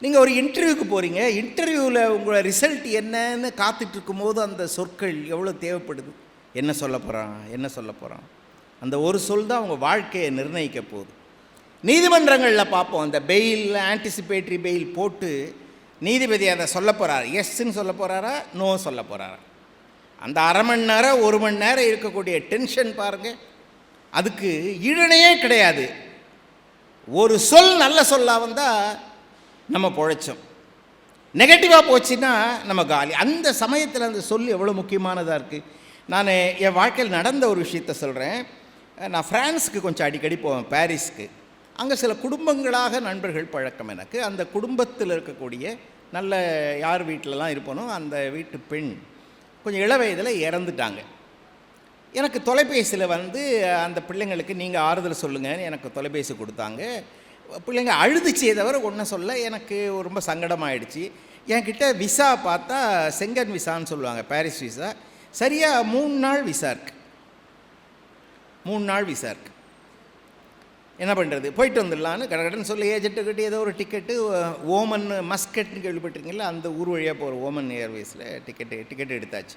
நீங்கள் ஒரு இன்டர்வியூக்கு போகிறீங்க இன்டர்வியூவில் உங்களோட ரிசல்ட் என்னன்னு காத்துட்ருக்கும்போது அந்த சொற்கள் எவ்வளோ தேவைப்படுது? என்ன சொல்ல போகிறான் என்ன சொல்ல போகிறான் அந்த ஒரு சொல் தான் உங்கள் வாழ்க்கையை நிர்ணயிக்க போகுது. நீதிமன்றங்களில் பார்ப்போம். அந்த பெயில் ஆன்டிசிபேட்டரி பெயில் போட்டு நீதிபதி அதை சொல்ல போகிறார் எஸ்ன்னு சொல்ல போகிறாரா நோ சொல்ல போகிறாரா அந்த அரை மணி நேரம் ஒரு மணி நேரம் இருக்கக்கூடிய டென்ஷன் பாருங்கள் அதுக்கு ஈழனையே கிடையாது. ஒரு சொல் நல்ல சொல்லாக வந்தால் நம்ம பொழைச்சோம். நெகட்டிவாக போச்சுன்னா நம்ம காலி. அந்த சமயத்தில் அந்த சொல் எவ்வளோ முக்கியமானதாக இருக்குது நான் என் வாழ்க்கையில் நடந்த ஒரு விஷயத்த சொல்கிறேன் நான் ஃப்ரான்ஸுக்கு கொஞ்சம் அடிக்கடி போவேன் பாரிஸ்க்கு. அங்கே சில குடும்பங்களாக நண்பர்கள் பழக்கம் எனக்கு. அந்த குடும்பத்தில் இருக்கக்கூடிய நல்ல யார் வீட்டிலலாம் இருப்பனோ அந்த வீட்டு பெண் கொஞ்சம் இள வயதில் இறந்துட்டாங்க. எனக்கு தொலைபேசியில் வந்து அந்த பிள்ளைங்களுக்கு நீங்கள் ஆறுதல் சொல்லுங்கன்னு எனக்கு தொலைபேசி கொடுத்தாங்க. பிள்ளைங்க அழுதுச்சே தவிர ஒன்றும் சொல்ல எனக்கு ரொம்ப சங்கடமாயிடுச்சு. என்கிட்ட விசா பார்த்தா செங்கன் விசான்னு சொல்லுவாங்க பாரிஸ் விசா சரியாக மூணு நாள் விசா இருக்குது மூணு நாள் விசா இருக்கு. என்ன பண்ணுறது போயிட்டு வந்துடலான்னு கடகடன்னு சொல்லி ஏஜென்ட்டுக்கிட்ட ஏதோ ஒரு டிக்கெட்டு ஓமன் மஸ்கட்னு கேள்விப்பட்டிருக்கீங்களா அந்த ஊர் வழியாக போகிற ஓமன் ஏர்வேஸில் டிக்கெட்டு டிக்கெட் எடுத்தாச்சு.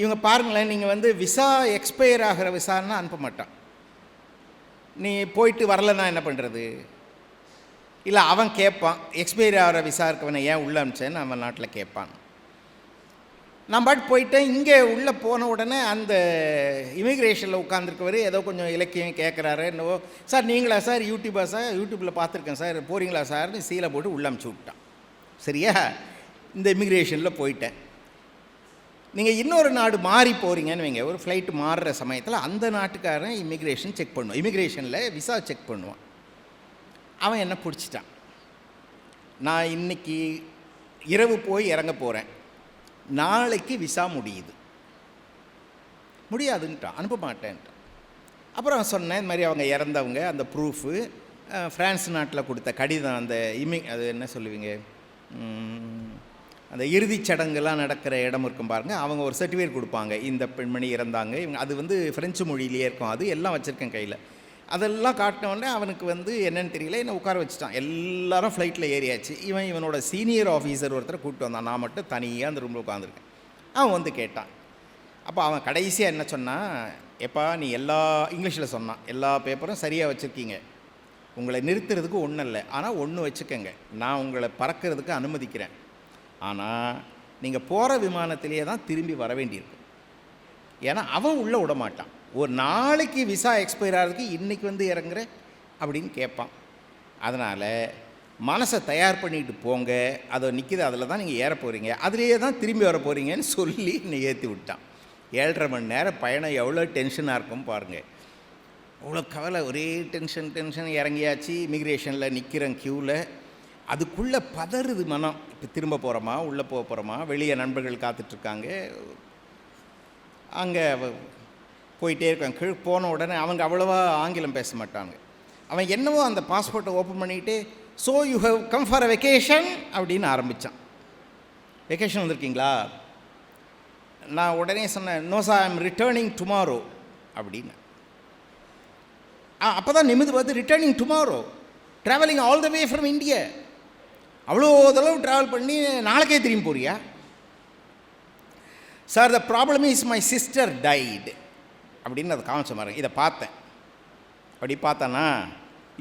இவங்க பாருங்களேன் நீங்கள் வந்து விசா எக்ஸ்பயர் ஆகிற விசான்னா அனுப்ப மாட்டான். நீ போயிட்டு வரலன்னா என்ன பண்ணுறது இல்லை அவன் கேட்பான் எக்ஸ்பைரி ஆகிற விசா இருக்கவனை ஏன் உள்ளே அனுப்பிச்சேன்னு அவன் நாட்டில் கேட்பான் நான் பாட்டு போயிட்டேன். இங்கே உள்ளே போன உடனே அந்த இமிக்ரேஷனில் உட்காந்துருக்கவர் ஏதோ கொஞ்சம் இலக்கியம் கேட்குறாரு என்னவோ. சார் நீங்களா சார்? யூடியூபா சார்? யூடியூப்பில் பார்த்துருக்கேன் சார். போகிறீங்களா சார்னு சீலை போட்டு உள்ளே அமுச்சு விட்டான். சரியா? இந்த இமிக்ரேஷனில் போயிட்டேன். நீங்கள் இன்னொரு நாடு மாறி போகிறீங்கன்னு வைங்க. ஒரு ஃப்ளைட்டு மாறுற சமயத்தில் அந்த நாட்டுக்காரன் இமிக்ரேஷன் செக் பண்ணுவான். இமிக்ரேஷனில் விசா செக் பண்ணுவான். அவன் என்ன பிடிச்சிட்டான்? நான் இன்னைக்கு இரவு போய் இறங்க போகிறேன் நாளைக்கு விசா முடியுது. முடியாதுன்ட்டான். அனுப்ப மாட்டேன்ட்டான். அப்புறம் சொன்னேன் இந்த மாதிரி அவங்க இறந்தவங்க அந்த ப்ரூஃபு ஃப்ரான்ஸ் நாட்டில் கொடுத்த கடிதம் அந்த இமி அது என்ன சொல்லுவீங்க? அந்த இறுதிச் சடங்குலாம் நடக்கிற இடம் இருக்கும் பாருங்கள் அவங்க ஒரு சர்டிஃபிகேட் கொடுப்பாங்க. இந்த பெண்மணி இறந்தாங்க. இவங்க அது வந்து ஃப்ரெஞ்சு மொழியிலேயே இருக்கும். அது எல்லாம் வச்சுருக்கேன் கையில். அதெல்லாம் காட்டினோடனே அவனுக்கு வந்து என்னென்னு தெரியல. என்னை உட்கார வச்சுட்டான். எல்லாரும் ஃப்ளைட்டில் ஏறியாச்சு. இவன் இவனோட சீனியர் ஆஃபீஸர் ஒருத்தரை கூப்பிட்டு வந்தான். நான் மட்டும் தனியாக அந்த ரூமில் உட்காந்துருக்கேன் அவன் வந்து கேட்டான். அப்போ அவன் கடைசியாக என்ன சொன்னான் எப்பா நீ எல்லா இங்கிலீஷில் சொன்னான். எல்லா பேப்பரும் சரியாக வச்சுருக்கீங்க. உங்களை நிறுத்துறதுக்கு ஒன்றும் இல்லை. ஆனால் ஒன்று வச்சுக்கோங்க. நான் உங்களை பறக்கிறதுக்கு அனுமதிக்கிறேன். ஆனால் நீங்கள் போகிற விமானத்திலேயே தான் திரும்பி வர வேண்டியிருக்கும் ஏன்னா அவன் உள்ளே விட மாட்டான் ஒரு நாளைக்கு விசா எக்ஸ்பயர் ஆகிறதுக்கு இன்றைக்கி வந்து இறங்குற? அப்படின்னு கேட்பான். அதனால் மனசை தயார் பண்ணிட்டு போங்க. அதை நிற்கிது அதில் தான் நீங்கள் ஏற போகிறீங்க அதுலேயே தான் திரும்பி வர போகிறீங்கன்னு சொல்லி என்னை ஏற்றி விட்டான். ஏழரை மணி நேரம் பயணம் எவ்வளோ டென்ஷனாக இருக்கும் பாருங்கள் அவ்வளோ கவலை ஒரே டென்ஷன் டென்ஷன் இறங்கியாச்சு. இமிக்ரேஷனில் நிற்கிறேன் க்யூவில் அதுக்குள்ளே பதறுது மனம். இப்போ திரும்ப போகிறோமா உள்ளே போக போகிறோமா வெளியே நண்பர்கள் காத்துட்ருக்காங்க. அங்கே போயிட்டே இருக்கான் கீழ் போன உடனே அவங்க அவ்வளோவா ஆங்கிலம் பேச மாட்டாங்க. அவன் என்னவோ அந்த பாஸ்போர்ட்டை ஓப்பன் பண்ணிக்கிட்டு so you have come for a vacation அப்படின்னு ஆரம்பித்தான் வெக்கேஷன் வந்திருக்கீங்களா? நான் உடனே சொன்னேன் no sir I'm returning tomorrow அப்படின்னு. அப்போ தான் நிமிந்து பார்த்து returning tomorrow travelling all the way from India அவ்வளோ தளவு ட்ராவல் பண்ணி நாளைக்கே திரும்பி போறியா? Sir the problem is my sister died அப்படின்னு அதை காமிச்ச மாதிரி இதை பார்த்தேன். அப்படி பார்த்தானா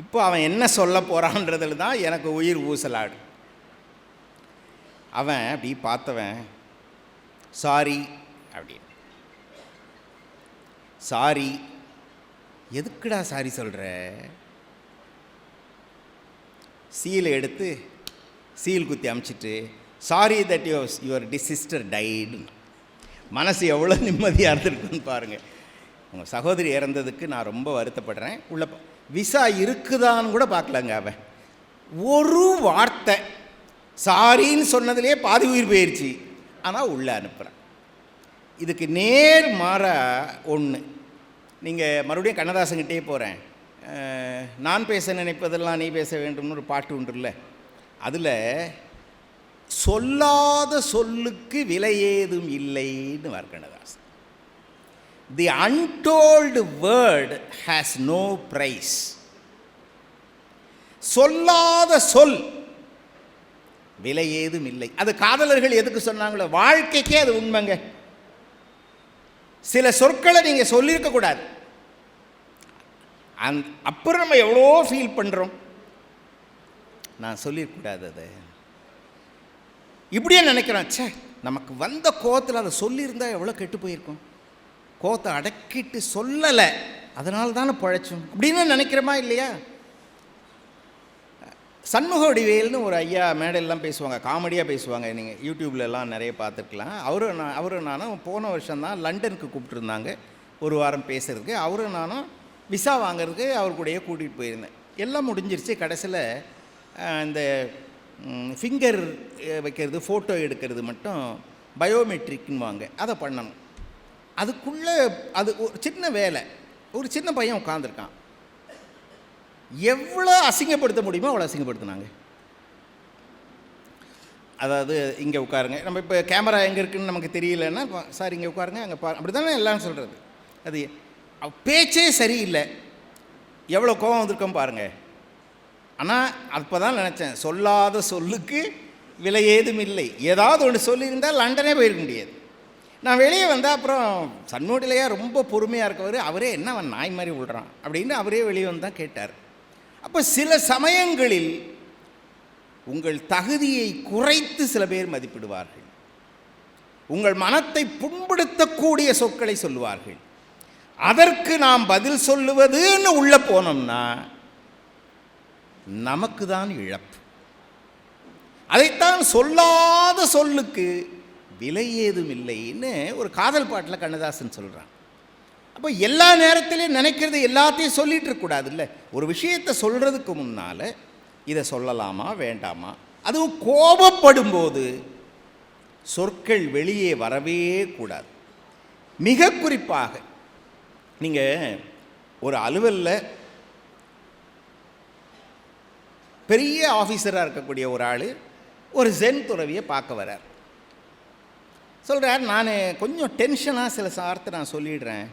இப்போ அவன் என்ன சொல்ல போகிறான்றதுல தான் எனக்கு உயிர் ஊசலாடு. அவன் அப்படி பார்த்தவன் சாரி அப்படின்னு. சாரி எதுக்குடா சாரி சொல்கிற சீலை எடுத்து சீல் குத்தி அமுச்சிட்டு sorry that your your sister died மனசு எவ்வளோ நிம்மதியாக இருந்திருக்குன்னு பாருங்கள் உங்கள் சகோதரி இறந்ததுக்கு நான் ரொம்ப வருத்தப்படுறேன். உள்ள விசா இருக்குதான்னு கூட பார்க்கலங்க அவன். ஒரு வார்த்தை. சாரின்னு சொன்னதுலேயே பாதி உயிர் போயிடுச்சு ஆனால் உள்ளே அனுப்புகிறேன் இதுக்கு நேர் மாற ஒன்று நீங்கள் மறுபடியும் கண்ணதாசங்கிட்டே போகிறேன் நான் பேச நினைப்பதெல்லாம் நீ பேச வேண்டும்னு ஒரு பாட்டு உண்டுல்ல அதில் சொல்லாத சொல்லுக்கு விலை ஏதும் இல்லைன்னு வர the untold word has no price சொல்லாத சொல் விலை ஏதும் இல்லை. அது காதலர்கள் எதுக்கு சொன்னாங்களோ வாழ்க்கைக்கே அது உண்மைங்க. சில சொற்களை நீங்கள் சொல்லியிருக்கக்கூடாது அந் அப்புறம் நம்ம எவ்வளோ ஃபீல் பண்ணுறோம் நான் சொல்லிடக்கூடாது அதை. இப்படியே நினைக்கிறோம் ச்சே நமக்கு வந்த கோவத்தில் அதை சொல்லியிருந்தால் எவ்வளோ கெட்டு போயிருக்கும். கோவத்தை அடக்கிட்டு சொல்லலை அதனால தானே பழைச்சோம். அப்படின்னு நினைக்கிறோமா இல்லையா? சண்முக வடிவேல்னு ஒரு ஐயா மேடையெல்லாம் பேசுவாங்க காமெடியாக பேசுவாங்க நீங்கள் யூடியூப்லலாம் நிறைய பார்த்துருக்கலாம். அவரும் நான் அவரும் நானும் போன வருஷம்தான் லண்டனுக்கு கூப்பிட்டுருந்தாங்க ஒரு வாரம் பேசுகிறதுக்கு அவரும் நானும் விசா வாங்குறதுக்கு அவர் கூடயே கூட்டிகிட்டு போயிருந்தேன். எல்லாம் முடிஞ்சிருச்சு கடைசியில் இந்த ஃபிங்கர் வைக்கிறது ஃபோட்டோ எடுக்கிறது மட்டும் பயோமெட்ரிக்னு வாங்க அதை பண்ணணும். அதுக்குள்ளே அது ஒரு சின்ன வேலை. ஒரு சின்ன பையன் உட்காந்துருக்கான் எவ்வளோ அசிங்கப்படுத்த முடியுமோ அவ்வளோ அசிங்கப்படுத்தினாங்க. அதாவது இங்கே உட்காருங்க. நம்ம இப்போ கேமரா எங்கே இருக்குன்னு நமக்கு தெரியலன்னா சார் இங்கே உட்காருங்க அங்கே பா அப்படி தானே எல்லாம் சொல்கிறது அது பேச்சே சரியில்லை. எவ்வளோ கோபம் வந்திருக்கோம் பாருங்கள் ஆனால் அப்போ தான் நினச்சேன் சொல்லாத சொல்லுக்கு விலை ஏதும் இல்லை ஏதாவது ஒன்று சொல்லியிருந்தால் லண்டனே போயிருக்க முடியாது. நான் வெளியே வந்தால் அப்புறம் சன்னோடிலையா ரொம்ப பொறுமையாக இருக்கவர் அவரே என்ன அவன் நாய் மாதிரி விடுறான் அப்படின்னு அவரே வெளியே வந்து தான் கேட்டார். அப்போ சில சமயங்களில் உங்கள் தகுதியை குறைத்து சில பேர் மதிப்பிடுவார்கள். உங்கள் மனத்தை புண்படுத்தக்கூடிய சொற்களை சொல்லுவார்கள். அதற்கு நாம் பதில் சொல்லுவதுன்னு உள்ளே போனோம்னா நமக்கு தான் இழப்பு. அதைத்தான் சொல்லாத சொல்லுக்கு விலை ஏதும் இல்லைன்னு ஒரு காதல் பாட்டில் கண்ணதாசன் சொல்கிறான் அப்போ எல்லா நேரத்திலையும் நினைக்கிறது எல்லாத்தையும் சொல்லிகிட்டு இருக்கக்கூடாது இல்லை ஒரு விஷயத்தை சொல்கிறதுக்கு முன்னால் இதை சொல்லலாமா வேண்டாமா? அதுவும் கோபப்படும் போது சொற்கள் வெளியே வரவே கூடாது. மிக குறிப்பாக நீங்கள் ஒரு அலுவலில் பெரிய ஆஃபீஸராக இருக்கக்கூடிய ஒரு ஆள் ஒரு ஜென் துறவியை பார்க்க வரார் சொல்கிறார் நான் கொஞ்சம் டென்ஷனாக சில சார்த்தை நான் சொல்லிடுறேன்.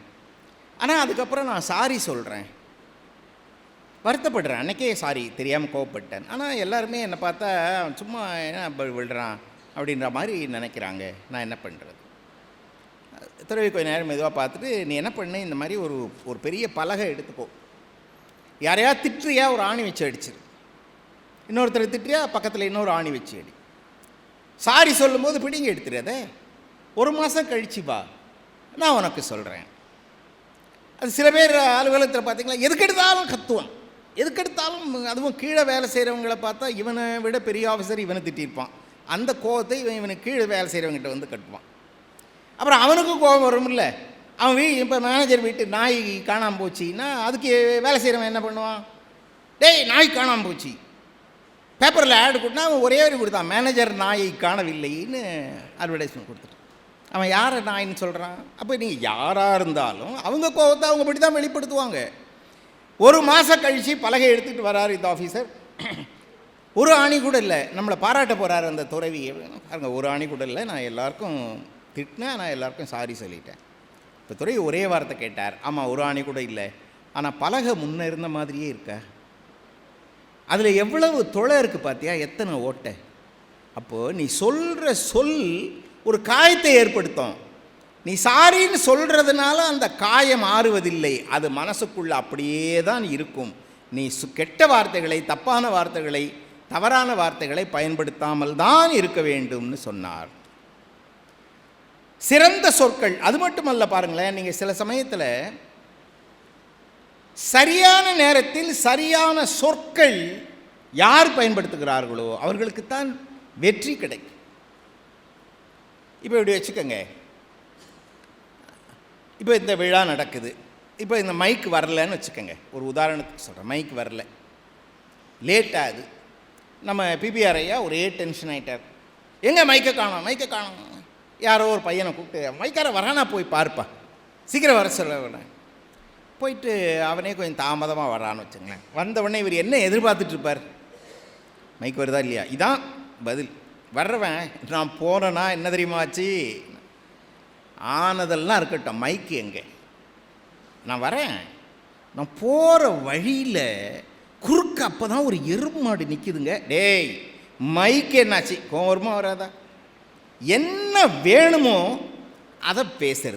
ஆனால் அதுக்கப்புறம் நான் சாரி சொல்கிறேன் வருத்தப்படுறேன். அன்றைக்கே சாரி தெரியாமல் கோவப்பட்டேன். ஆனால் எல்லாருமே என்னை பார்த்தா அவன் சும்மா என்ன விழுறான்? அப்படின்ற மாதிரி நினைக்கிறாங்க. நான் என்ன பண்ணுறது துறவி கொஞ்ச நேரம் மெதுவாக பார்த்துட்டு நீ என்ன பண்ணு? இந்த மாதிரி ஒரு ஒரு பெரிய பலகை எடுத்துக்கோ. யாரையா திட்டுறியா ஒரு ஆணி வச்சு அடிச்சிரு. இன்னொருத்தரை திட்டியா? பக்கத்தில் இன்னொரு ஆணி வச்சு அடி. சாரி சொல்லும்போது பிடிங்க எடுத்துடாதே ஒரு மாதம் கழிச்சு வா. நான் உனக்கு சொல்கிறேன் அது சில பேர் அலுவலகத்தில் பார்த்தீங்களா எதுக்கெடுத்தாலும் கத்துவான். எதுக்கெடுத்தாலும் அதுவும் கீழே வேலை செய்கிறவங்கள பார்த்தா இவனை விட பெரிய ஆஃபீஸர் இவனை திட்டியிருப்பான். அந்த கோபத்தை இவன் இவனுக்கு கீழே வேலை செய்கிறவங்ககிட்ட வந்து கட்டுவான். அப்புறம் அவனுக்கும் கோபம் வரும்ல. அவன் வீ இப்போ மேனேஜர் வீட்டு நாய் காணாமல் போச்சுன்னா அதுக்கு வேலை செய்கிறவன் என்ன பண்ணுவான்? டேய் நாய் காணாமல் போச்சு. பேப்பரில் ஆடு கொடுத்தா அவன் ஒரே ஒரு கொடுத்தான். மேனேஜர் நாயை காணவில்லைன்னு அட்வர்டைஸ்மெண்ட் கொடுத்துட்டான். அவன் யார் நாயின்னு சொல்கிறான் அப்போ நீங்கள் யாராக இருந்தாலும் அவங்க கோவத்தை அவங்க படி தான் வெளிப்படுத்துவாங்க. ஒரு மாதம் கழித்து பலகை எடுத்துகிட்டு வராரு இந்த ஆஃபீஸர் ஒரு ஆணி கூட இல்லை. நம்மளை பாராட்ட போகிறாரு அந்த துறவி பாருங்க ஒரு ஆணி கூட இல்லை. நான் எல்லாருக்கும் திட்டினேன். நான் எல்லாருக்கும் சாரி சொல்லிட்டேன். இப்போ துறவி ஒரே வார்த்தை கேட்டார். ஆமாம் ஒரு ஆணி கூட இல்லை. ஆனால் பலகை முன்னே இருந்த மாதிரியே இருக்கா? அதில் எவ்வளவு தொலை இருக்குது பார்த்தியா எத்தனை ஓட்டை? அப்போது நீ சொல்கிற சொல் ஒரு காயத்தை ஏற்படுத்தும். நீ சாரின்னு சொல்கிறதுனால அந்த காயம் ஆறுவதில்லை. அது மனசுக்குள்ளே அப்படியே தான் இருக்கும். நீ சு கெட்ட வார்த்தைகளை தப்பான வார்த்தைகளை தவறான வார்த்தைகளை பயன்படுத்தாமல் தான் இருக்க வேண்டும்னு சொன்னார். சிறந்த சொற்கள் அது மட்டுமல்ல பாருங்களேன் நீங்கள் சில சமயத்தில் சரியான நேரத்தில் சரியான சொற்கள் யார் பயன்படுத்துகிறார்களோ அவர்களுக்குத்தான் வெற்றி கிடைக்கும். இப்போ இப்படி வச்சுக்கோங்க. இப்போ இந்த விழா நடக்குது. இப்போ இந்த மைக் வரலன்னு வச்சுக்கோங்க. ஒரு உதாரணத்துக்கு சொல்கிறேன் மைக் வரல. லேட் ஆகுது நம்ம பிபிஆர் ஐயா ஒரே டென்ஷன் ஆகிட்டார் எங்கே மைக்கை காணும்? மைக்கை காணும். யாரோ ஒரு பையனை கூப்பிட்டு மைக்கார வரானா போய் பார்ப்பா. சீக்கிரம் வர சொல்ல வேணாம். போயிட்டு அவனே கொஞ்சம் தாமதமாக வரான்னு வச்சுங்களேன். வந்த இவர் என்ன எதிர்பார்த்துட்ருப்பார் மைக் வருதா இல்லையா? இதான் பதில். வர்றவன் நான் போனேன்னா என்ன தெரியுமா ஆச்சு? ஆனதெல்லாம் இருக்கட்டும் மைக்கு எங்கே? நான் வரேன். நான் போகிற வழியில் குறுக்க அப்போ தான் ஒரு எறும்பு மாடு நிற்கிதுங்க டேய் மைக்கு என்னாச்சு? கோவரமாக வராதா? என்ன வேணுமோ அதை பேசுறது.